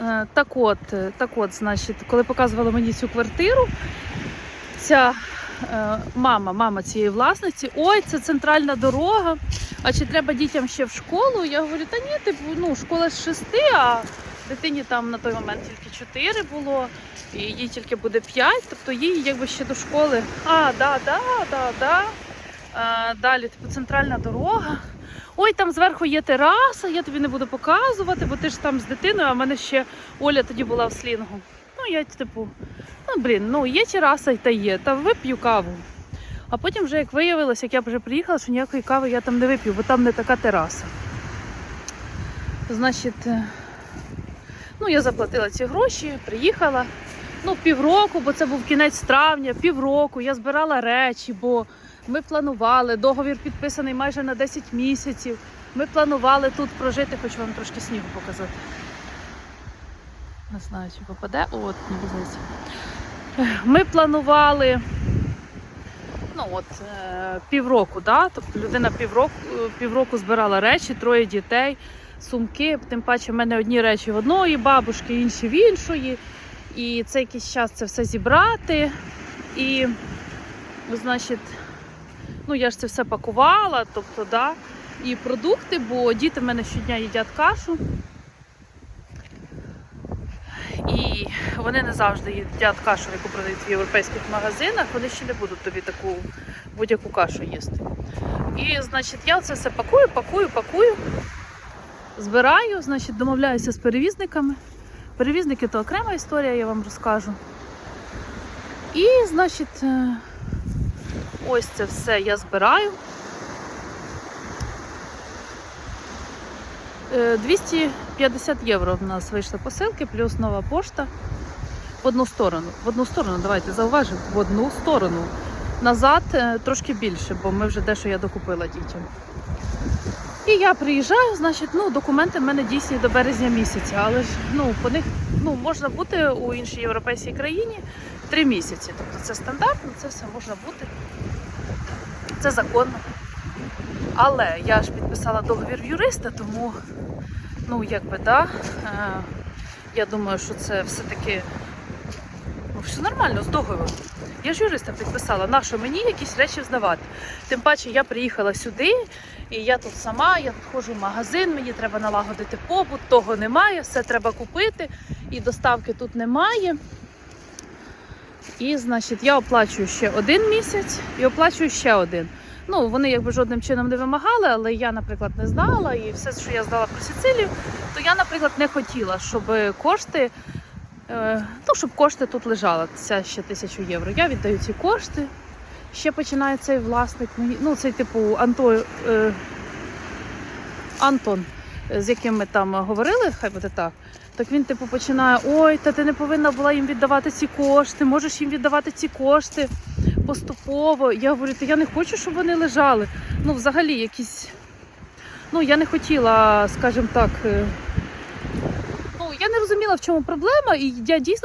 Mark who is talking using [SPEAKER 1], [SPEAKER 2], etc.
[SPEAKER 1] Е, Так от, е, так от, значить, коли показували мені цю квартиру, ця е, мама, мама цієї власниці, ой, це центральна дорога. А чи треба дітям ще в школу? Я говорю, та ні, типу, ну, школа з шести, а дитині там на той момент тільки чотири було, і їй тільки буде п'ять, тобто їй якби ще до школи. А, да, да, да, да. А, далі, типу, центральна дорога. Ой, там зверху є тераса, я тобі не буду показувати, бо ти ж там з дитиною, а в мене ще Оля тоді була в слінгу. Ну, я типу, ну блін, ну є тераса та є, та вип'ю каву. А потім, вже як виявилось, як я вже приїхала, що ніякої кави я там не вип'ю, бо там не така тераса. Значить, е, ну я заплатила ці гроші, приїхала. Ну, півроку, бо це був кінець травня, півроку. Я збирала речі, бо ми планували. Договір підписаний майже на 10 місяців. Ми планували тут прожити, хочу вам трошки снігу показати. Не знаю, чи попаде. От, не здається. Ми планували ну от е, півроку, да? тобто людина півроку, е, півроку збирала речі, троє дітей, сумки. Тим паче в мене одні речі в одної бабушки, інші в іншої. І це якийсь час це все зібрати. І, значить, ну я ж це все пакувала, тобто, да, і продукти, бо діти в мене щодня їдять кашу. І вони не завжди їдять кашу, яку продають в європейських магазинах. Вони ще не будуть тобі таку будь-яку кашу їсти. І, значить, я це все пакую, пакую, пакую, збираю, значить, домовляюся з перевізниками. Перевізники то окрема історія, я вам розкажу. І, значить, е, ось це все я збираю. Е, 250 євро в нас вийшли посилки, плюс нова пошта. В одну сторону. В одну сторону, давайте зауважимо, в одну сторону. Назад е, трошки більше, бо ми вже дещо я докупила дітям. І я приїжджаю, значить, ну, документи в мене дійсні до березня місяця, але ж ну, по них ну, можна бути у іншій європейській країні три місяці. Тобто це стандартно, це все можна бути. Це законно. Але я ж підписала договір юриста, тому ну якби да, е, я думаю, що це все-таки ну, все нормально з договором. Я ж юриста підписала, на що мені якісь речі здавати. Тим паче я приїхала сюди, і я тут сама, я тут ходжу в магазин, мені треба налагодити побут, того немає, все треба купити, і доставки тут немає. І, значить, я оплачую ще один місяць і оплачую ще один. Ну, вони якби жодним чином не вимагали, але я, наприклад, не знала. І все, що я здала про Сицилію, то я, наприклад, не хотіла, щоб кошти, е, ну, щоб кошти тут лежали. Це ще тисячу євро. Я віддаю ці кошти. Ще починає цей власник, ну, цей типу Анто, е, Антон, з яким ми там говорили, хай буде так. Так він типу починає: ой, та ти не повинна була їм віддавати ці кошти, можеш їм віддавати ці кошти поступово. Я говорю, та я не хочу, щоб вони лежали. Ну, взагалі, якісь. Ну, я не хотіла, скажімо так. е, Ну, я не розуміла, в чому проблема, і я дійсно